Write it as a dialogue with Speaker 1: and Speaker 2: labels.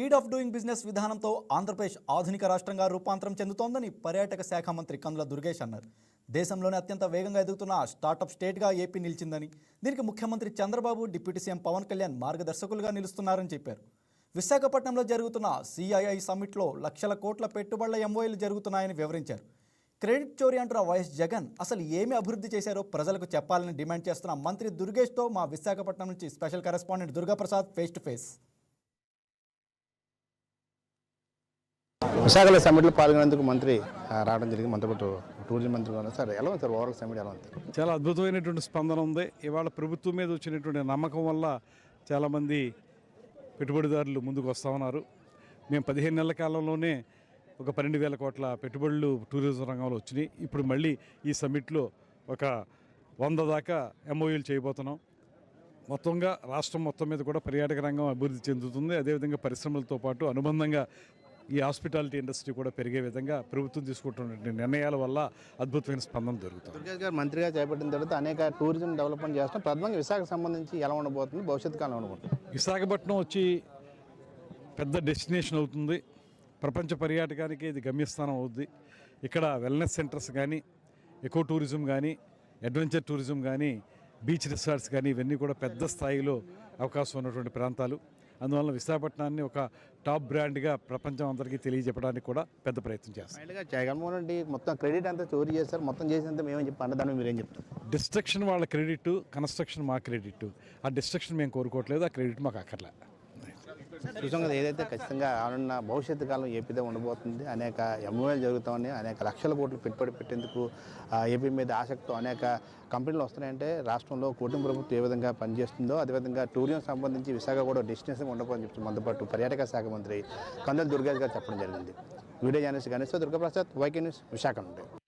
Speaker 1: Speed of doing business విధానంతో ఆంధ్రప్రదేశ్ ఆధునిక రాష్ట్రంగా రూపాంతరం చెందుతోందని పర్యాటక శాఖ మంత్రి కందుల దుర్గేష్ అన్నారు. దేశంలోనే అత్యంత వేగంగా ఎదుగుతున్న స్టార్టప్ స్టేట్గా ఏపీ నిలిచిందని దీనికి ముఖ్యమంత్రి చంద్రబాబు డిప్యూటీ సీఎం పవన్ కళ్యాణ్ మార్గదర్శకులుగా నిలుస్తున్నారని చెప్పారు. విశాఖపట్నంలో జరుగుతున్న సిఐఐ సమ్మిట్లో లక్షల కోట్ల పెట్టుబడుల ఎంఓఏలు జరుగుతున్నాయని వివరించారు. క్రెడిట్ చోరీ అంటున్న వైఎస్ జగన్ అసలు ఏమి అభివృద్ధి చేశారో ప్రజలకు చెప్పాలని డిమాండ్ చేస్తున్న మంత్రి దుర్గేష్తో మా విశాఖపట్నం నుంచి special correspondent Durgaprasad face to face.
Speaker 2: విశాఖలో సమ్మిట్లో పాల్గొనేందుకు మంత్రి రావడం జరిగింది. మంత్రిపట్టు టూరిజం మంత్రి సార్ ఎలా ఉంది సార్? ఓవరాల్ సమ్మిట్ ఎలా ఉంది?
Speaker 3: చాలా అద్భుతమైనటువంటి స్పందన ఉంది. ఇవాళ ప్రభుత్వం మీద వచ్చినటువంటి నమ్మకం వల్ల చాలామంది పెట్టుబడిదారులు ముందుకు వస్తూ ఉన్నారు. మేము పదిహేను నెలల కాలంలోనే ఒక పన్నెండు వేల కోట్ల పెట్టుబడులు టూరిజం రంగంలో వచ్చినాయి. ఇప్పుడు మళ్ళీ ఈ సమ్మిట్లో ఒక వంద దాకా ఎంఓయూలు చేయబోతున్నాం. మొత్తంగా రాష్ట్రం మొత్తం మీద కూడా పర్యాటక రంగం అభివృద్ధి చెందుతుంది. అదేవిధంగా పరిశ్రమలతో పాటు అనుబంధంగా ఈ హాస్పిటాలిటీ ఇండస్ట్రీ కూడా పెరిగే విధంగా ప్రభుత్వం తీసుకుంటున్న నిర్ణయాల వల్ల అద్భుతమైన స్పందన జరుగుతుంది.
Speaker 2: దుర్గేష్ గారు మంత్రిగా చేపట్టిన తర్వాత అనేక టూరిజం డెవలప్మెంట్ చేస్తాం ప్రధానంగా విశాఖకు సంబంధించి ఎలా ఉండబోతుంది? భవిష్యత్తు కాలం ఉండబోతుంది.
Speaker 3: విశాఖపట్నం వచ్చి పెద్ద డెస్టినేషన్ అవుతుంది. ప్రపంచ పర్యాటకానికి ఇది గమ్యస్థానం అవుద్ది. ఇక్కడ వెల్నెస్ సెంటర్స్ కానీ ఎకో టూరిజం కానీ అడ్వెంచర్ టూరిజం కానీ బీచ్ రిసార్ట్స్ కానీ ఇవన్నీ కూడా పెద్ద స్థాయిలో అవకాశం ఉన్నటువంటి ప్రాంతాలు. అందువల్ల విశాఖపట్నాన్ని ఒక టాప్ బ్రాండ్గా ప్రపంచం అందరికీ తెలియజెప్పడానికి కూడా పెద్ద ప్రయత్నం చేస్తాం.
Speaker 2: ఫైనల్గా జగన్మోహన్ రెడ్డి మొత్తం క్రెడిట్ అంతా చోరీ చేశారు. మొత్తం చేసినంత మేమేం చెప్పి అన్నదాన్ని మీరేం చెప్తారు?
Speaker 3: డిస్ట్రక్షన్ వాళ్ళ క్రెడిట్ కన్స్ట్రక్షన్ మా క్రెడిట్. ఆ డిస్ట్రక్షన్ మేము కోరుకోవట్లేదు ఆ క్రెడిట్ మాకు అక్కర్లే.
Speaker 2: చూసాం కదా ఏదైతే ఖచ్చితంగా రానున్న భవిష్యత్తు కాలం ఏపీదే ఉండబోతుంది అనేక ఎంఓఎల్ జరుగుతామని అనేక లక్షల కోట్లు పెట్టుబడి పెట్టేందుకు ఏపీ మీద ఆసక్తితో అనేక కంపెనీలు వస్తున్నాయంటే రాష్ట్రంలో కూటమి ప్రభుత్వం ఏ విధంగా పనిచేస్తుందో అదేవిధంగా టూరిజం సంబంధించి విశాఖ కూడా డెస్టినేషన్ ఉండబోదని చెప్పి మనతో పర్యాటక శాఖ మంత్రి కందుల దుర్గేష్ గారు చెప్పడం జరిగింది. Video journalist Ganesh Durgaprasad YK news Visakha నుండి.